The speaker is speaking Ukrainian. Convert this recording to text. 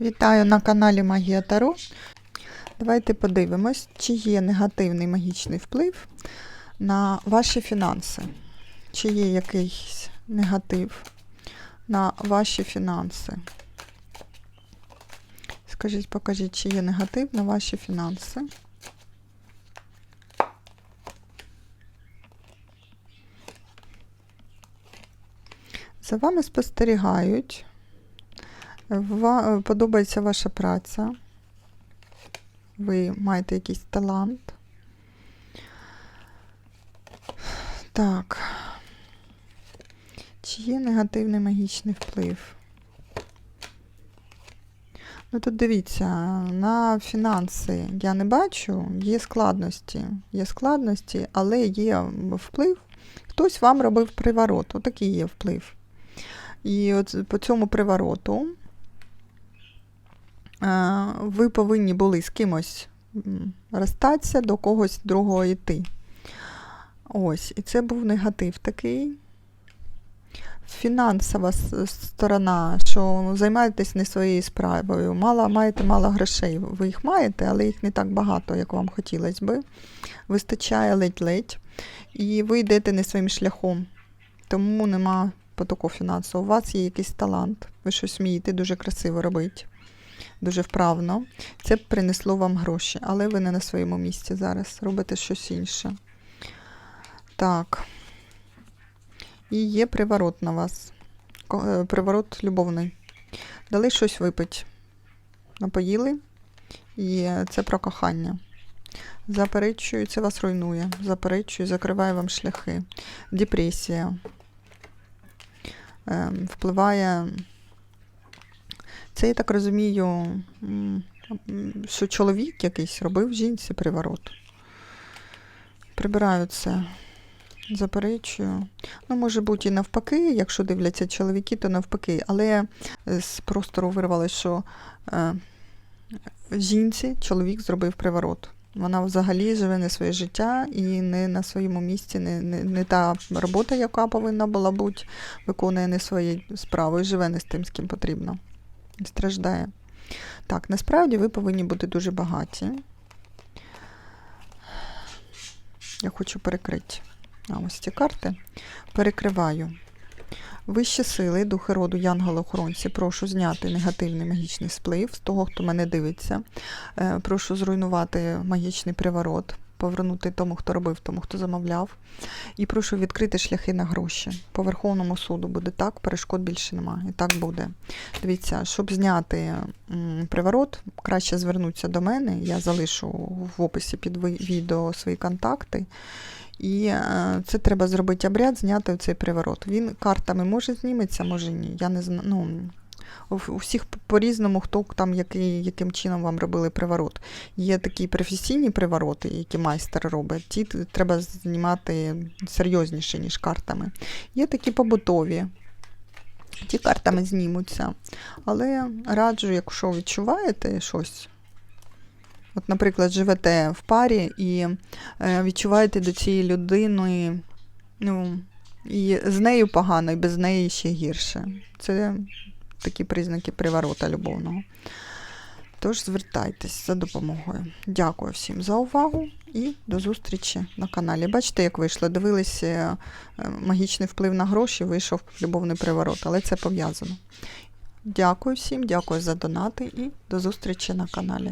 Вітаю на каналі Магія Таро. Давайте подивимось, чи є негативний магічний вплив на ваші фінанси. Чи є якийсь негатив на ваші фінанси. Скажіть, покажіть, чи є негатив на ваші фінанси. За вами спостерігають. Ва- Подобається ваша праця. Ви маєте якийсь талант. Так. Чи є негативний магічний вплив? Ну тут дивіться, на фінанси я не бачу, є складності. Є складності, але є вплив. Хтось вам робив приворот. Отакий є вплив. І от по цьому привороту е, ви повинні були з кимось розстатися, до когось другого йти. Ось, і це був негатив такий. Фінансова сторона, що займаєтесь не своєю справою, мало, маєте мало грошей. Ви їх маєте, але їх не так багато, як вам хотілося би. Вистачає ледь-ледь. І ви йдете не своїм шляхом. Тому нема потоку фінансового. У вас є якийсь талант, ви щось вмієте дуже красиво робити, дуже вправно. Це б принесло вам гроші, але ви не на своєму місці зараз. Робите щось інше. Так. І є приворот на вас. Е, Приворот любовний. Дали щось випить. Напоїли. І це про кохання. Заперечую, це вас руйнує. Заперечую, закриває вам шляхи. Депресія. Ем, Впливає. Це, я так розумію, що чоловік якийсь робив жінці приворот. Прибираю це. Заперечую. Ну, може бути і навпаки, якщо дивляться чоловіки, то навпаки. Але з простору вирвалося, що е, жінці чоловік зробив приворот. Вона взагалі живе не своє життя і не на своєму місці, не, не, не та робота, яка повинна була бути, виконує не свої справи і живе не з тим, з ким потрібно. Страждає. Так, насправді ви повинні бути дуже багаті. Я хочу перекрити. А ось ці карти. Перекриваю. Вищі сили, духи роду, янголи-охоронці, прошу зняти негативний магічний сплив з того, хто мене дивиться. Е, Прошу зруйнувати магічний приворот, повернути тому, хто робив, тому, хто замовляв. І прошу відкрити шляхи на гроші. По Верховному суду буде так, перешкод більше немає. І так буде. Дивіться, щоб зняти приворот, краще звернутися до мене. Я залишу в описі під відео свої контакти. І е, це треба зробити обряд, зняти цей приворот. Він картами може зніметься, може ні. Я не знаю. Ну, у всіх по-різному, хто там який, яким чином вам робили приворот. Є такі професійні привороти, які майстер робить. Ті треба знімати серйозніше, ніж картами. Є такі побутові. Ті картами знімуться. Але раджу, якщо відчуваєте щось. От, наприклад, живете в парі і е, відчуваєте до цієї людини, ну, і з нею погано, і без неї ще гірше. Це такі признаки приворота любовного. Тож звертайтесь за допомогою. Дякую всім за увагу і до зустрічі на каналі. Бачите, як вийшло? Дивилися е, магічний вплив на гроші, вийшов любовний приворот, але це пов'язано. Дякую всім, дякую за донати і до зустрічі на каналі.